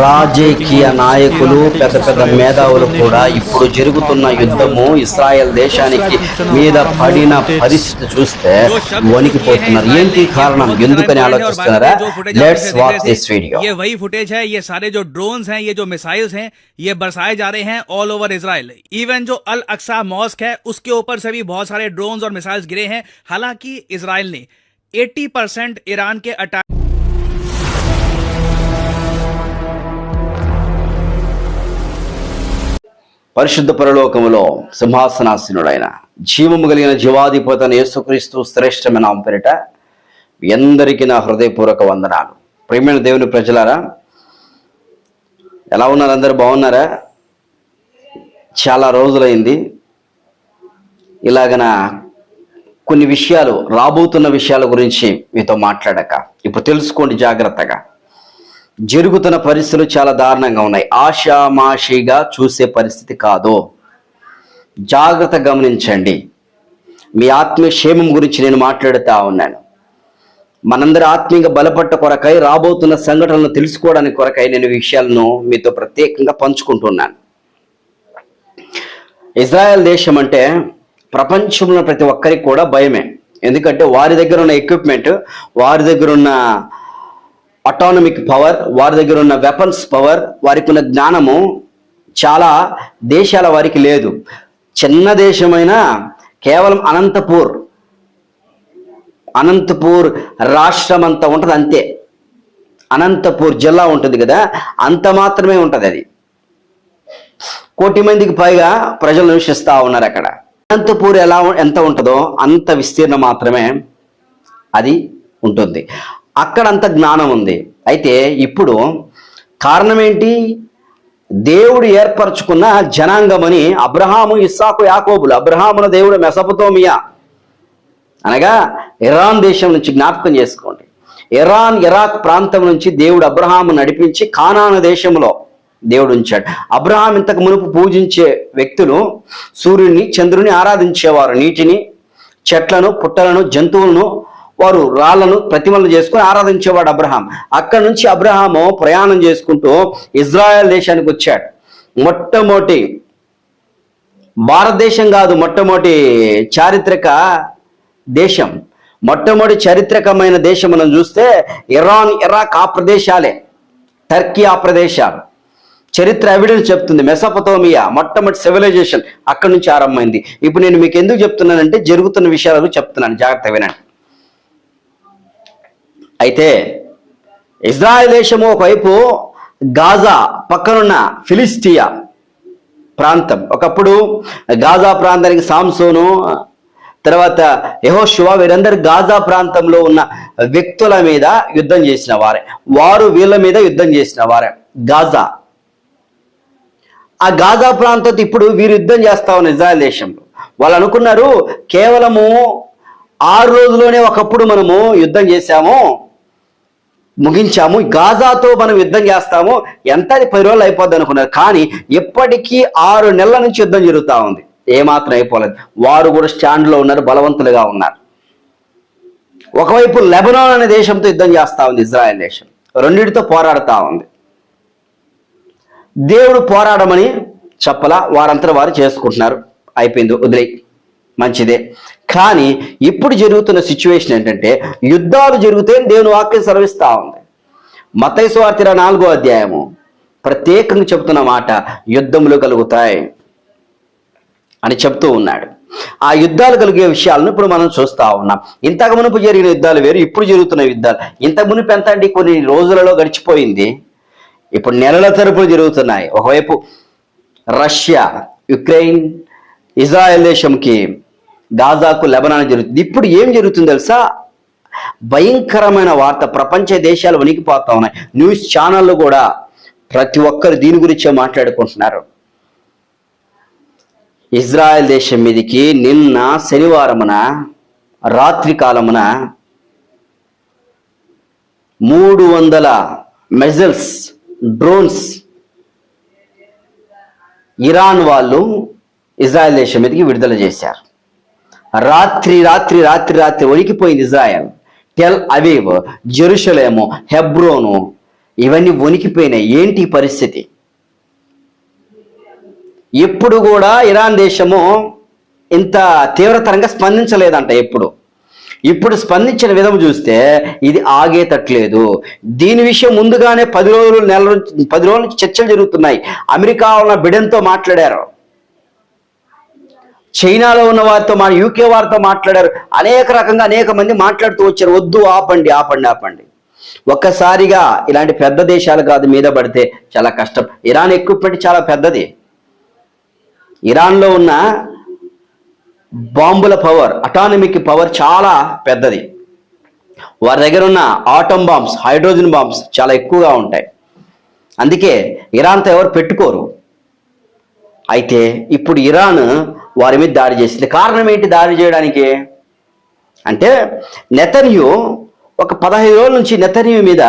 రాజకీయ నాయకులు పెద్ద పెద్ద మేధావులు కూడా ఇప్పుడు జరుగుతున్న యుద్ధము ఇస్రాయెల్ దేశానికి మీద పడిన పరిస్థితి చూస్తే వణికిపోతున్నారు ఏంటి కారణం ఎందుకని ఆలోచిస్తున్నారా లెట్స్ వాచ్ దిస్ వీడియో ये वही फुटेज है ये सारे जो ड्रोन्स हैं ये जो मिसाइल्स हैं ये बरसाए जा रहे हैं ऑल ओवर इसराइल इवन जो अल अक्सा मॉस्क है उसके ऊपर से भी बहुत सारे ड्रोन्स और मिसाइल्स गिरे हैं हालांकि इसराइल ने 80 परसेंट ईरान के अटैक పరిశుద్ధ పరలోకములో సింహాసనాసీనుడైన జీవము కలిగిన జీవాధిపతన యేసుక్రీస్తు శ్రేష్టమైన పేరిట మీ అందరికీ నా హృదయపూర్వక వందనాలు. ప్రేమైన దేవుని ప్రజలారా ఎలా ఉన్నారు అందరు? బాగున్నారా? చాలా రోజులైంది. ఇలాగన కొన్ని విషయాలు రాబోతున్న విషయాల గురించి మీతో మాట్లాడక ఇప్పుడు తెలుసుకోండి జాగ్రత్తగా. జరుగుతున్న పరిస్థితులు చాలా దారుణంగా ఉన్నాయి. ఆషామాషిగా చూసే పరిస్థితి కాదు. జాగ్రత్త గమనించండి. మీ ఆత్మీయ క్షేమం గురించి నేను మాట్లాడుతూ ఉన్నాను. మనందరి ఆత్మీయంగా బలపట్ట కొరకై రాబోతున్న సంఘటనలు తెలుసుకోవడానికి కొరకై నేను విషయాలను మీతో ప్రత్యేకంగా పంచుకుంటున్నాను. ఇజ్రాయెల్ దేశం అంటే ప్రపంచంలో ప్రతి ఒక్కరికి కూడా భయమే. ఎందుకంటే వారి దగ్గర ఉన్న ఎక్విప్మెంట్ వారి దగ్గర ఉన్న అటానమిక్ పవర్ వారి దగ్గర ఉన్న వెపన్స్ పవర్ వారికి ఉన్న జ్ఞానము చాలా దేశాల వారికి లేదు. చిన్న దేశమైన కేవలం అనంతపూర్ అనంతపూర్ రాష్ట్రం అంతా ఉంటుంది అంతే. అనంతపూర్ జిల్లా ఉంటుంది కదా అంత మాత్రమే ఉంటుంది అది. కోటి మందికి పైగా ప్రజలు నివసిస్తూ ఉన్నారు అక్కడ. అనంతపూర్ ఎలా ఎంత ఉంటుందో అంత విస్తీర్ణం మాత్రమే అది ఉంటుంది. అక్కడ అంత జ్ఞానం ఉంది. అయితే ఇప్పుడు కారణం ఏంటి దేవుడు ఏర్పరచుకున్న జనాంగమని అబ్రహాము ఇస్సాకు యాకోబులు. అబ్రహాముల దేవుడు మెసపతోమియా. అనగా ఇరాన్ దేశం నుంచి జ్ఞాపకం చేసుకోండి. ఇరాన్ ఇరాక్ ప్రాంతం నుంచి దేవుడు అబ్రహాము నడిపించి కానాను దేశంలో దేవుడు ఉంచాడు. అబ్రహాం ఇంతకు మునుపు పూజించే వ్యక్తులు సూర్యుని చంద్రుని ఆరాధించేవారు. నీటిని చెట్లను పుట్టలను జంతువులను వారు రాళ్ళను ప్రతిమలను చేసుకుని ఆరాధించేవాడు అబ్రహాం. అక్కడి నుంచి అబ్రహాము ప్రయాణం చేసుకుంటూ ఇజ్రాయెల్ దేశానికి వచ్చాడు. మొట్టమొదటి భారతదేశం కాదు మొట్టమొదటి చారిత్రక దేశం. మొట్టమొదటి చారిత్రకమైన దేశం మనం చూస్తే ఇరాన్ ఇరాక్ ఆ ప్రదేశాలే. టర్కీ ఆ ప్రదేశాలు. చరిత్ర ఎవిడెన్స్ చెప్తుంది. మెసపతోమియా మొట్టమొదటి సివిలైజేషన్ అక్కడి నుంచి ఆరంభమైంది. ఇప్పుడు నేను మీకు ఎందుకు చెప్తున్నానంటే జరుగుతున్న విషయాలు చెప్తున్నాను. జాగ్రత్త వినండి. అయితే ఇజ్రాయెల్ దేశము ఒకవైపు గాజా పక్కనున్న ఫిలిస్టియా ప్రాంతం. ఒకప్పుడు గాజా ప్రాంతానికి సాంసోను తర్వాత యహోశివ వీరందరు గాజా ప్రాంతంలో ఉన్న వ్యక్తుల మీద యుద్ధం చేసిన వారే. వారు వీళ్ళ మీద యుద్ధం చేసిన వారే. గాజా. ఆ గాజా ప్రాంతంతో ఇప్పుడు వీరు యుద్ధం చేస్తా ఉన్న ఇజ్రాయల్ దేశంలో. వాళ్ళు అనుకున్నారు కేవలము ఆరు రోజుల్లోనే ఒకప్పుడు మనము యుద్ధం చేశాము. ముగించాము. గాజాతో మనం యుద్ధం చేస్తాము. ఎంత అది పది రోజులు అయిపోద్ది అనుకున్నారు. కానీ ఇప్పటికీ ఆరు నెలల నుంచి యుద్ధం జరుగుతూ ఉంది. ఏమాత్రం అయిపోలేదు. వారు కూడా స్టాండ్లో ఉన్నారు బలవంతులుగా ఉన్నారు. ఒకవైపు లెబనాన్ అనే దేశంతో యుద్ధం చేస్తా ఉంది ఇజ్రాయెల్ దేశం. రెండింటితో పోరాడుతూ ఉంది. దేవుడు పోరాడమని చెప్పలా వారంతా వారు చేసుకుంటున్నారు. అయిపోయింది వదిలే మంచిదే. కానీ ఇప్పుడు జరుగుతున్న సిచ్యువేషన్ ఏంటంటే యుద్ధాలు జరిగితే దేవుని వాక్యం సెలవిస్తా ఉంది. మతైసు నాలుగో అధ్యాయము. ప్రత్యేకంగా చెప్తున్న మాట యుద్ధములు కలుగుతాయి అని చెప్తూ ఉన్నాడు. ఆ యుద్ధాలు కలిగే విషయాలను ఇప్పుడు మనం చూస్తూ ఉన్నాం. ఇంతకు మునుపు జరిగిన యుద్ధాలు వేరు ఇప్పుడు జరుగుతున్న యుద్ధాలు. ఇంతకు మునుపు ఎంత అండి? కొన్ని రోజులలో గడిచిపోయింది. ఇప్పుడు నెలల తరపులు జరుగుతున్నాయి. ఒకవైపు రష్యా యుక్రెయిన్ ఇజ్రాయెల్ దేశంకి గాజాకు లెబనాన్ జరుగుతుంది. ఇప్పుడు ఏం జరుగుతుంది తెలుసా? భయంకరమైన వార్త ప్రపంచ దేశాలు వణికిపోతా ఉన్నాయి. న్యూస్ ఛానళ్ళు కూడా ప్రతి ఒక్కరు దీని గురించే మాట్లాడుకుంటున్నారు. ఇజ్రాయెల్ దేశం మీదకి నిన్న శనివారమున రాత్రి కాలమున మూడు వందల మెజల్స్ డ్రోన్స్ ఇరాన్ వాళ్ళు ఇజ్రాయెల్ దేశం మీదకి విడుదల చేశారు. రాత్రి రాత్రి రాత్రి రాత్రి వణికిపోయింది Israel. Tel Aviv Jerusalem Hebron ఇవన్నీ వణికిపోయినాయి. ఏంటి పరిస్థితి? ఎప్పుడు కూడా ఇరాన్ దేశము ఇంత తీవ్రతరంగా స్పందించలేదంట ఎప్పుడు. ఇప్పుడు స్పందించిన విధం చూస్తే ఇది ఆగేటట్లేదు దీని విషయం ముందుగానే పది రోజులు నెల పది రోజుల నుంచి చర్చలు జరుగుతున్నాయి. అమెరికా ఉన్న బిడెన్తో మాట్లాడారు. చైనాలో ఉన్న వారితో మా యూకే వారితో మాట్లాడారు. అనేక రకంగా అనేక మంది మాట్లాడుతూ వచ్చారు. వద్దు ఆపండి ఆపండి ఆపండి. ఒక్కసారిగా ఇలాంటి పెద్ద దేశాలు కాదు మీద పడితే చాలా కష్టం. ఇరాన్ ఎక్విప్మెంట్ చాలా పెద్దది. ఇరాన్లో ఉన్న బాంబుల పవర్ అటానమిక్ పవర్ చాలా పెద్దది. వారి దగ్గర ఉన్న ఆటం బాంబ్స్ హైడ్రోజన్ బాంబ్స్ చాలా ఎక్కువగా ఉంటాయి. అందుకే ఇరాన్తో ఎవరు పెట్టుకోరు. అయితే ఇప్పుడు ఇరాన్ వారి మీద దాడి చేసింది. కారణం ఏంటి దాడి చేయడానికి? అంటే నెతన్యు ఒక పదహైదు రోజుల నుంచి నెతన్యు మీద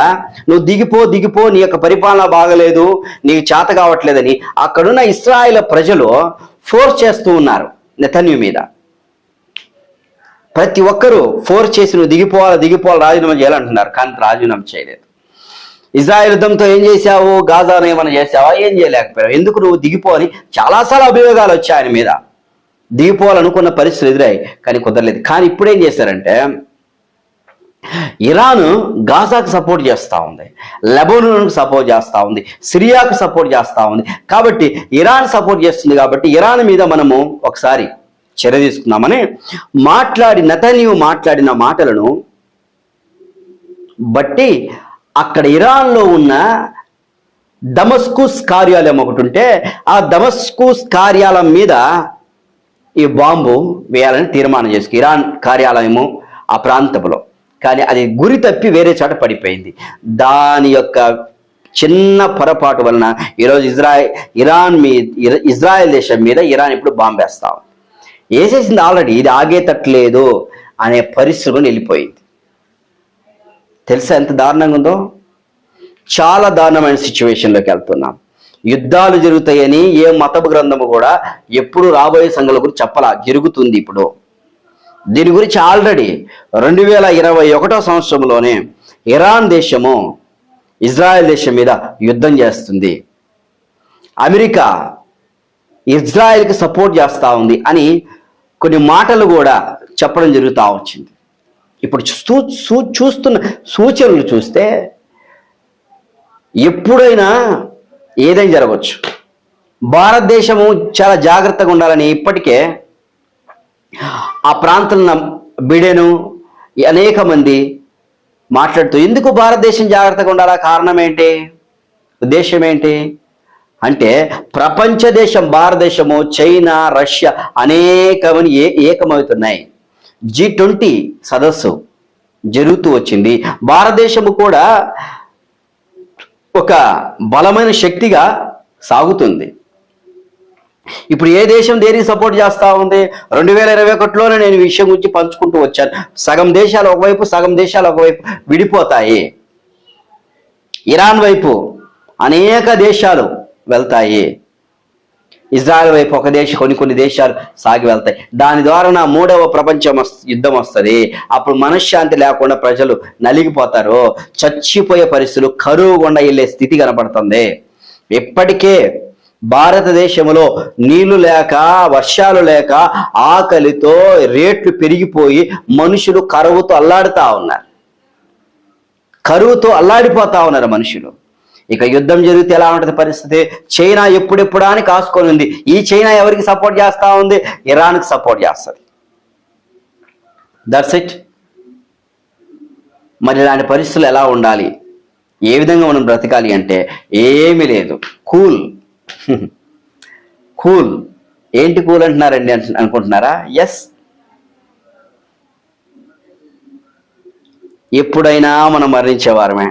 నువ్వు దిగిపో దిగిపో నీ యొక్క పరిపాలన బాగలేదు నీకు చేత కావట్లేదని అక్కడున్న ఇస్రాయేల్ ప్రజలు ఫోర్స్ చేస్తూ ఉన్నారు నెతన్యు మీద. ప్రతి ఒక్కరూ ఫోర్స్ చేసి నువ్వు దిగిపోవాలి దిగిపోవాలి రాజీనామా చేయాలంటున్నారు. కానీ రాజీనామా చేయలేదు. ఇజ్రాయెల్ యుద్ధంతో ఏం చేశావు? గాజాను ఏమైనా చేసావా ఏం చేయలేకపోయావు. ఎందుకు నువ్వు దిగిపోని చాలాసార్లు అభియోగాలు వచ్చాయి ఆయన మీద. దిగిపోవాలనుకున్న పరిస్థితులు ఎదురాయి కానీ కుదరలేదు. కానీ ఇప్పుడు ఏం చేశారంటే ఇరాన్ గాజాకు సపోర్ట్ చేస్తూ ఉంది లెబోనోన్కు సపోర్ట్ చేస్తూ ఉంది సిరియాకు సపోర్ట్ చేస్తూ ఉంది. కాబట్టి ఇరాన్ సపోర్ట్ చేస్తుంది కాబట్టి ఇరాన్ మీద మనము ఒకసారి చర్య తీసుకుందామని మాట్లాడి నతనీయు మాట్లాడిన మాటలను బట్టి అక్కడ ఇరాన్లో ఉన్న దమస్కుస్ కార్యాలయం ఒకటి ఉంటే ఆ దమస్కుస్ కార్యాలయం మీద ఈ బాంబు వేయాలని తీర్మానం చేసుకు ఇరాన్ కార్యాలయము ఆ ప్రాంతంలో కానీ అది గురి తప్పి వేరే చోట పడిపోయింది. దాని యొక్క చిన్న పొరపాటు వలన ఈరోజు ఇజ్రాయెల్ ఇరాన్ మీ ఇజ్రాయెల్ దేశం మీద ఇరాన్ ఇప్పుడు బాంబు వేస్తాం వేసేసింది ఆల్రెడీ. ఇది ఆగేటట్లేదు అనే పరిస్థితిలో వెళ్ళిపోయింది తెలుసా ఎంత దారుణంగా ఉందో? చాలా దారుణమైన సిచ్యువేషన్లోకి వెళ్తున్నాం. యుద్ధాలు జరుగుతాయని ఏ మతపు గ్రంథము కూడా ఎప్పుడు రాబోయే సంఘాల గురించి చెప్పలా జరుగుతుంది ఇప్పుడు. దీని గురించి ఆల్రెడీ రెండు వేల ఇరవై ఒకటో సంవత్సరంలోనే ఇరాన్ దేశము ఇజ్రాయెల్ దేశం మీద యుద్ధం చేస్తుంది. అమెరికా ఇజ్రాయెల్కి సపోర్ట్ చేస్తూ ఉంది అని కొన్ని మాటలు కూడా చెప్పడం జరుగుతూ వచ్చింది. ఇప్పుడు చూ చూ చూస్తున్న సూచనలు చూస్తే ఎప్పుడైనా ఏదైనా జరగవచ్చు. భారతదేశము చాలా జాగ్రత్తగా ఉండాలని ఇప్పటికే ఆ ప్రాంతంలో బిడెను అనేక మంది మాట్లాడుతూ ఎందుకు భారతదేశం జాగ్రత్తగా ఉండాలా? కారణం ఏంటి? ఉద్దేశం ఏంటి? అంటే ప్రపంచ దేశం భారతదేశము చైనా రష్యా అనేకమని ఏ ఏకమవుతున్నాయి. జీ ట్వంటీ సదస్సు జరుగుతూ వచ్చింది. భారతదేశము కూడా ఒక బలమైన శక్తిగా సాగుతుంది. ఇప్పుడు ఏ దేశం దేనికి సపోర్ట్ చేస్తూ ఉంది? రెండు వేల ఇరవై ఒకటిలోనే నేను ఈ విషయం గురించి పంచుకుంటూ వచ్చాను. సగం దేశాలు ఒకవైపు సగం దేశాలు ఒకవైపు విడిపోతాయి. ఇరాన్ వైపు అనేక దేశాలు వెళ్తాయి. ఇజ్రాయెల్ వైపు ఒక దేశం కొన్ని కొన్ని దేశాలు సాగి వెళ్తాయి. దాని ద్వారా నా మూడవ ప్రపంచం యుద్ధం వస్తుంది. అప్పుడు మనశ్శాంతి లేకుండా ప్రజలు నలిగిపోతారు. చచ్చిపోయే పరిస్థితులు కరువు గుండా వెళ్ళే స్థితి కనపడుతుంది ఇప్పటికే భారతదేశంలో నీళ్ళు లేక వర్షాలు లేక ఆకలితో రేట్లు పెరిగిపోయి మనుషులు కరువుతో అల్లాడుతూ ఉన్నారు. కరువుతో అల్లాడిపోతా ఉన్నారు మనుషులు. ఇక యుద్ధం జరిగితే ఎలా ఉంటుంది పరిస్థితి? చైనా ఎప్పుడెప్పుడా అని కాసుకొని ఉంది. ఈ చైనా ఎవరికి సపోర్ట్ చేస్తా ఉంది? ఇరాన్కి సపోర్ట్ చేస్తుంది. దట్స్ ఇట్ మరి ఇలాంటి పరిస్థితులు ఎలా ఉండాలి? ఏ విధంగా మనం బ్రతకాలి అంటే ఏమీ లేదు. కూల్. కూల్. ఏంటి కూల్ అంటున్నారండి అనుకుంటున్నారా? ఎస్ ఎప్పుడైనా మనం మరణించేవారమే.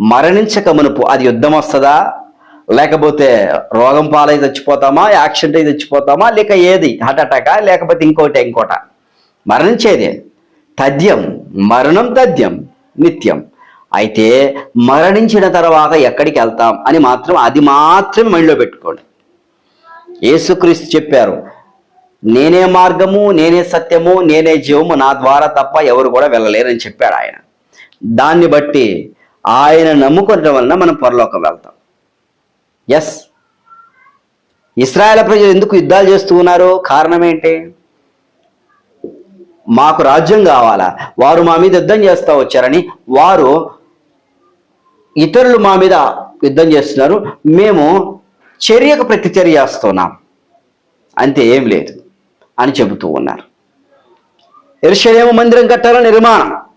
మరణించక మునుపు అది యుద్ధం వస్తుందా? లేకపోతే రోగం పాలై చచ్చిపోతామా? యాక్సిడెంట్ అయి చచ్చిపోతామా? లేక ఏది? హార్ట్ అటాకా? లేకపోతే ఇంకోటి ఇంకోట? మరణించేదే. తథ్యం. మరణం తథ్యం. నిత్యం. అయితే మరణించిన తర్వాత ఎక్కడికి వెళ్తాం అని మాత్రం అది మాత్రమే మైండ్లో పెట్టుకోండి. యేసుక్రీస్తు చెప్పారు నేనే మార్గము నేనే సత్యము నేనే జీవము నా ద్వారా తప్ప ఎవరు కూడా వెళ్ళలేరని చెప్పాడు ఆయన. దాన్ని బట్టి ఆయన నమ్ముకోవడం వలన మనం పొరలోకం వెళ్తాం. ఎస్ ఇస్రాయేల్ ప్రజలు ఎందుకు యుద్ధాలు చేస్తూ ఉన్నారు కారణం ఏంటి? మాకు రాజ్యం కావాలా? వారు మా మీద యుద్ధం చేస్తూ వచ్చారని వారు ఇతరులు మా మీద యుద్ధం చేస్తున్నారు. మేము చర్యకు ప్రతిచర్య చేస్తున్నాం. అంతే ఏం లేదు అని చెబుతూ ఉన్నారు. ఎరుషలేము మందిరం కట్టాల నిర్మాణం?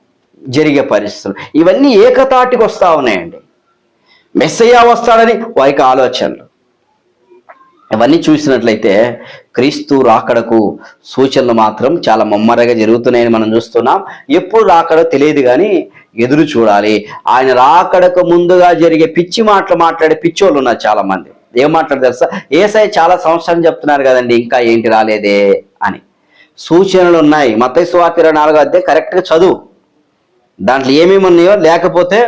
జరిగే పరిస్థితులు. ఇవన్నీ ఏకతాటికి వస్తూ ఉన్నాయండి. మెస్సయ్య వస్తాడని వారికి ఆలోచనలు. ఇవన్నీ చూసినట్లయితే క్రీస్తు రాకడకు సూచనలు మాత్రం చాలా ముమ్మరగా జరుగుతున్నాయని మనం చూస్తున్నాం. ఎప్పుడు రాకడో తెలియదు కానీ ఎదురు చూడాలి. ఆయన రాకడకు ముందుగా జరిగే పిచ్చి మాటలు మాట్లాడే పిచ్చోళ్ళు ఉన్నారు చాలా మంది ఏం మాట్లాడు తెలుసా? ఏసఐ చాలా సంవత్సరాలు చెప్తున్నారు కదండి ఇంకా ఏంటి రాలేదే అని. సూచనలు ఉన్నాయి. మత్తయి సువార్త ఇరవై నాలుగో అధ్యాయం కరెక్ట్గా చదువు. దాంట్లో ఏమేమి ఉన్నాయో లేకపోతే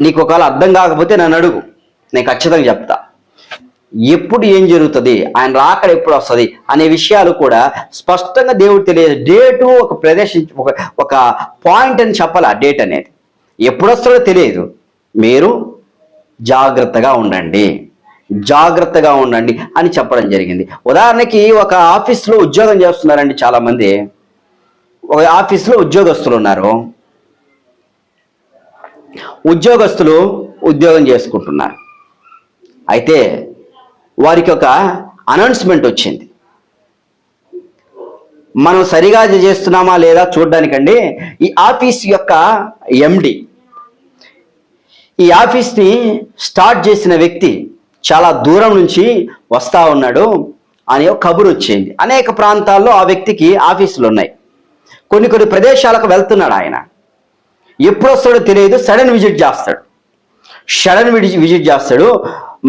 నీకు ఒకవేళ అర్థం కాకపోతే నన్ను అడుగు. నేను ఖచ్చితంగా చెప్తా. ఎప్పుడు ఏం జరుగుతుంది? ఆయన రాకడ ఎప్పుడు వస్తుంది? అనే విషయాలు కూడా స్పష్టంగా దేవుడు తెలియదు. డేటు ఒక ప్రదేశం ఒక ఒక పాయింట్ అని చెప్పాలి ఆ డేట్ అనేది. ఎప్పుడు వస్తుందో తెలియదు. మీరు జాగ్రత్తగా ఉండండి. జాగ్రత్తగా ఉండండి అని చెప్పడం జరిగింది. ఉదాహరణకి ఒక ఆఫీస్లో ఉద్యోగం చేస్తున్నారండి చాలామంది. ఒక ఆఫీస్లో ఉద్యోగస్తులు ఉన్నారు. ఉద్యోగస్తులు ఉద్యోగం చేసుకుంటున్నారు. అయితే వారికి ఒక అనౌన్స్మెంట్ వచ్చింది. మనం సరిగా చేస్తున్నామా లేదా చూడడానికండి ఈ ఆఫీస్ యొక్క ఎండి. ఈ ఆఫీస్ని స్టార్ట్ చేసిన వ్యక్తి చాలా దూరం నుంచి వస్తా ఉన్నాడు అని ఒక కబురు వచ్చింది. అనేక ప్రాంతాల్లో ఆ వ్యక్తికి ఆఫీసులు ఉన్నాయి. కొన్ని కొన్ని ప్రదేశాలకు వెళ్తున్నాడు ఆయన. ఎప్పుడు వస్తాడో తెలియదు సడన్ విజిట్ చేస్తాడు. సడన్ విజిట్ విజిట్ చేస్తాడు.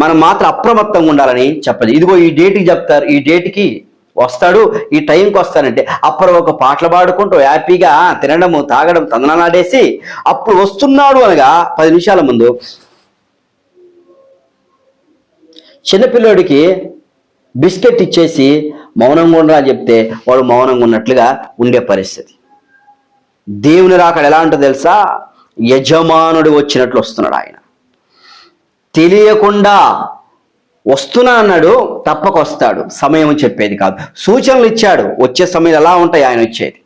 మనం మాత్రం అప్రమత్తంగా ఉండాలని చెప్పదు ఇదిగో ఈ డేట్కి చెప్తారు ఈ డేట్కి వస్తాడు ఈ టైంకి వస్తానంటే అప్పుడు ఒక పాటలు పాడుకుంటూ హ్యాపీగా తినడము తాగడం తందనాడేసి అప్పుడు వస్తున్నాడు అనగా పది నిమిషాల ముందు చిన్నపిల్లోడికి బిస్కెట్ ఇచ్చేసి మౌనంగా ఉండరా అని చెప్తే వాడు మౌనంగా ఉన్నట్లుగా ఉండే పరిస్థితి. దేవుని రాకడ ఎలా ఉంటుందో తెలుసా? యజమానుడు వచ్చినట్లు వస్తున్నాడు ఆయన. తెలియకుండా వస్తున్నా అన్నాడు తప్పక వస్తాడు. సమయం చెప్పేది కాదు. సూచనలు ఇచ్చాడు. వచ్చే సమయం ఎలా ఉంటాయి? ఆయన వచ్చేది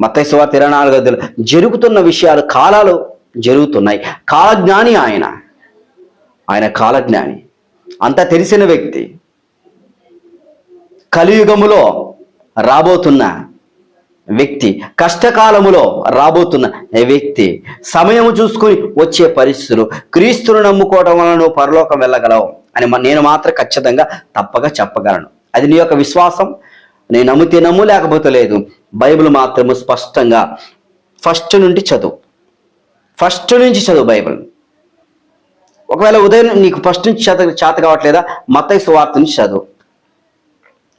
మత్తయి సువార్త ఇరవై నాలుగు జరుగుతున్న విషయాలు కాలాలు జరుగుతున్నాయి. కాలజ్ఞాని ఆయన. ఆయన కాలజ్ఞాని. అంతా తెలిసిన వ్యక్తి. కలియుగములో రాబోతున్న వ్యక్తి. కష్టకాలములో రాబోతున్న వ్యక్తి. సమయం చూసుకొని వచ్చే పరిస్థితులు. క్రీస్తును నమ్ముకోవడం వలన నువ్వు పరలోకం వెళ్ళగలవు అని నేను మాత్రం ఖచ్చితంగా తప్పగా చెప్పగలను. అది నీ యొక్క విశ్వాసం. నేను నమ్మితే నమ్ము లేకపోతే లేదు. బైబిల్ మాత్రము స్పష్టంగా ఫస్ట్ నుండి చదువు. ఫస్ట్ నుంచి చదువు బైబిల్. ఒకవేళ ఉదయం నీకు ఫస్ట్ నుంచి చేత చేత కావట్లేదా? మత సువార్త నుంచి చదువు.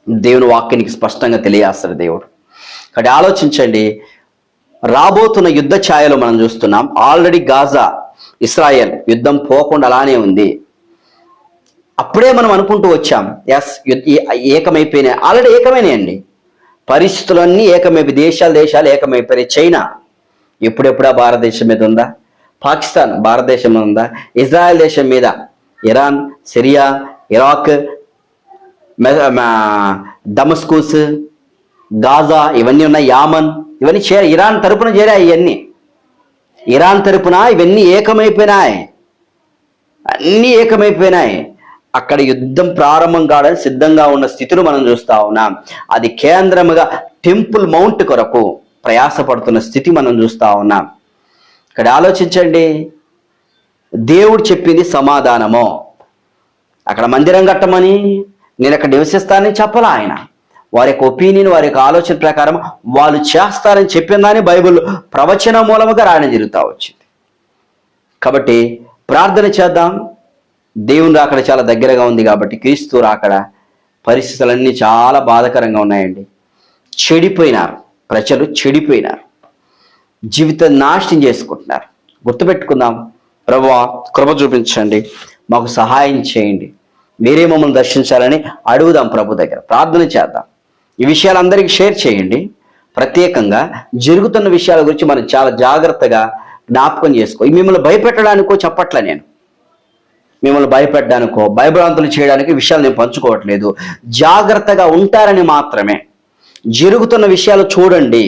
దేవుని వాక్యానికి స్పష్టంగా తెలియజేస్తాడు దేవుడు. కాబట్టి ఆలోచించండి. రాబోతున్న యుద్ధ ఛాయలు మనం చూస్తున్నాం. ఆల్రెడీ గాజా ఇస్రాయెల్ యుద్ధం పోకుండా అలానే ఉంది. అప్పుడే మనం అనుకుంటూ వచ్చాం ఎస్ ఏకమైపోయినాయి ఆల్రెడీ ఏకమైనాయండి. పరిస్థితులన్నీ ఏకమైపోయి దేశాలు దేశాలు ఏకమైపోయినాయి. చైనా ఎప్పుడెప్పుడా భారతదేశం మీద ఉందా? పాకిస్తాన్ భారతదేశం మీద ఉందా? ఇజ్రాయెల్ దేశం మీద? ఇరాన్ సిరియా ఇరాక్ మె- మా- దమస్కూస్ గాజా ఇవన్నీ ఉన్నాయి యామన్ ఇవన్నీ చే ఇరాన్ తరపున చేరాయి ఇవన్నీ. ఇరాన్ తరపున ఇవన్నీ ఏకమైపోయినాయి. అన్నీ ఏకమైపోయినాయి. అక్కడ యుద్ధం ప్రారంభం కావడానికి సిద్ధంగా ఉన్న స్థితిని మనం చూస్తా ఉన్నాం. అది కేంద్రముగా టెంపుల్ మౌంట్ కొరకు ప్రయాసపడుతున్న స్థితి మనం చూస్తా ఉన్నాం. ఇక్కడ ఆలోచించండి. దేవుడు చెప్పింది సమాధానము. అక్కడ మందిరం కట్టమని నేను అక్కడ నివసిస్తానని చెప్పలా ఆయన? వారి యొక్క ఒపీనియన్ వారి యొక్క ఆలోచన ప్రకారం వాళ్ళు చేస్తారని చెప్పిందని బైబిల్ ప్రవచన మూలముగా రాయడం జరుగుతూ వచ్చింది. కాబట్టి ప్రార్థన చేద్దాం. దేవుని రాకడ చాలా దగ్గరగా ఉంది కాబట్టి క్రీస్తు రాకడ పరిస్థితులన్నీ చాలా బాధకరంగా ఉన్నాయండి. చెడిపోయినారు. ప్రజలు చెడిపోయినారు. జీవితం నాశనం చేసుకుంటున్నారు. గుర్తుపెట్టుకుందాం. ప్రభు కృప చూపించండి. మాకు సహాయం చేయండి. మీరే మమ్మల్ని దర్శించాలని అడుగుదాం ప్రభు దగ్గర. ప్రార్థన చేద్దాం. ఈ విషయాలు అందరికీ షేర్ చేయండి. ప్రత్యేకంగా జరుగుతున్న విషయాల గురించి మనం చాలా జాగ్రత్తగా జ్ఞాపకం చేసుకో మిమ్మల్ని భయపెట్టడానికో చెప్పట్లే నేను. మిమ్మల్ని భయపెట్టడానికో భయభ్రాంతులు చేయడానికి విషయాలు నేను పంచుకోవట్లేదు. జాగ్రత్తగా ఉంటారని మాత్రమే. జరుగుతున్న విషయాలు చూడండి.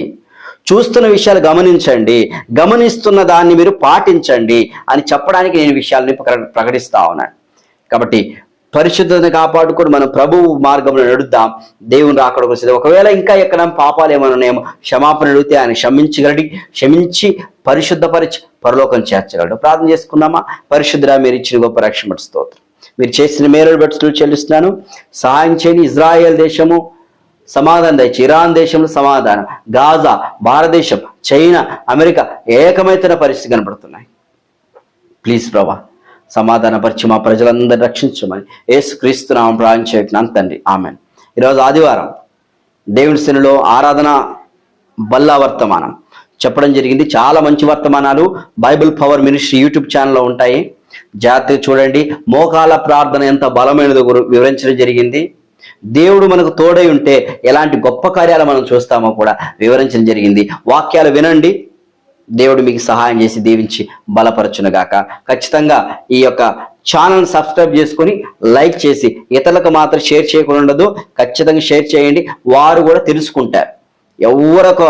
చూస్తున్న విషయాలు గమనించండి. గమనిస్తున్న దాన్ని మీరు పాటించండి అని చెప్పడానికి నేను విషయాలని ప్రకటిస్తా ఉన్నాను. కాబట్టి పరిశుద్ధతను కాపాడుకొని మనం ప్రభువు మార్గంలో నడుద్దాం. దేవుని రాకడ వస్తుంది ఒకవేళ ఇంకా ఎక్కడ పాపాలు ఏమైనా ఉన్నాయేమో క్షమాపణ అడిగితే ఆయన క్షమించగలడి. క్షమించి పరిశుద్ధపరిచి పరలోకం చేర్చగలడు. ప్రార్థన చేసుకుందామా? పరిశుద్ధ మీరు ఇచ్చిన గొప్ప రక్షణ స్తోత్రం. మీరు చేసిన మేలు బట్టి చెల్లిస్తున్నాను. సహాయం చేయని ఇజ్రాయెల్ దేశము సమాధానం దయచి ఇరాన్ దేశంలో సమాధానం గాజా భారతదేశం చైనా అమెరికా ఏకమైతున్న పరిస్థితి కనబడుతున్నాయి. ప్లీజ్ ప్రభా సమాధానపరిచి మా ప్రజలందరినీ రక్షించమని యేసు క్రీస్తునామం ప్రాణం చేయటం తండ్రి. ఆమె ఈరోజు ఆదివారం దేవుని శనిలో ఆరాధన బల్లా వర్తమానం. చెప్పడం జరిగింది. చాలా మంచి వర్తమానాలు బైబిల్ పవర్ మినిస్ట్రీ యూట్యూబ్ ఛానల్లో ఉంటాయి. జాగ్రత్తగా చూడండి. మోకాల ప్రార్థన ఎంత బలమైనదో వివరించడం జరిగింది. దేవుడు మనకు తోడై ఉంటే ఎలాంటి గొప్ప కార్యాలు మనం చూస్తామో కూడా వివరించడం జరిగింది. వాక్యాలు వినండి. దేవుడు మీకు సహాయం చేసి దీవించి బలపరచునుగాక. ఖచ్చితంగా ఈ యొక్క ఛానల్ సబ్స్క్రైబ్ చేసుకొని లైక్ చేసి ఇతరులకు మాత్రం షేర్ చేయకుండా ఉండదు. ఖచ్చితంగా షేర్ చేయండి. వారు కూడా తెలుసుకుంటారు. ఎవరొక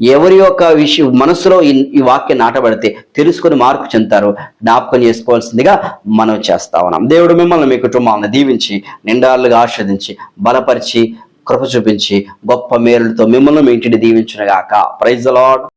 ఎవరి యొక్క విషయం మనసులో ఈ వాక్యం నాటబడితే తెలుసుకొని మార్పు చెందుతారు. జ్ఞాపకం చేసుకోవాల్సిందిగా మనం చేస్తా ఉన్నాం. దేవుడు మిమ్మల్ని మీ కుటుంబాలను దీవించి నిండాలుగా ఆస్వాదించి బలపరిచి కృప చూపించి గొప్ప మేరులతో మిమ్మల్ని మీ ఇంటిని దీవించునుగాక. Praise lord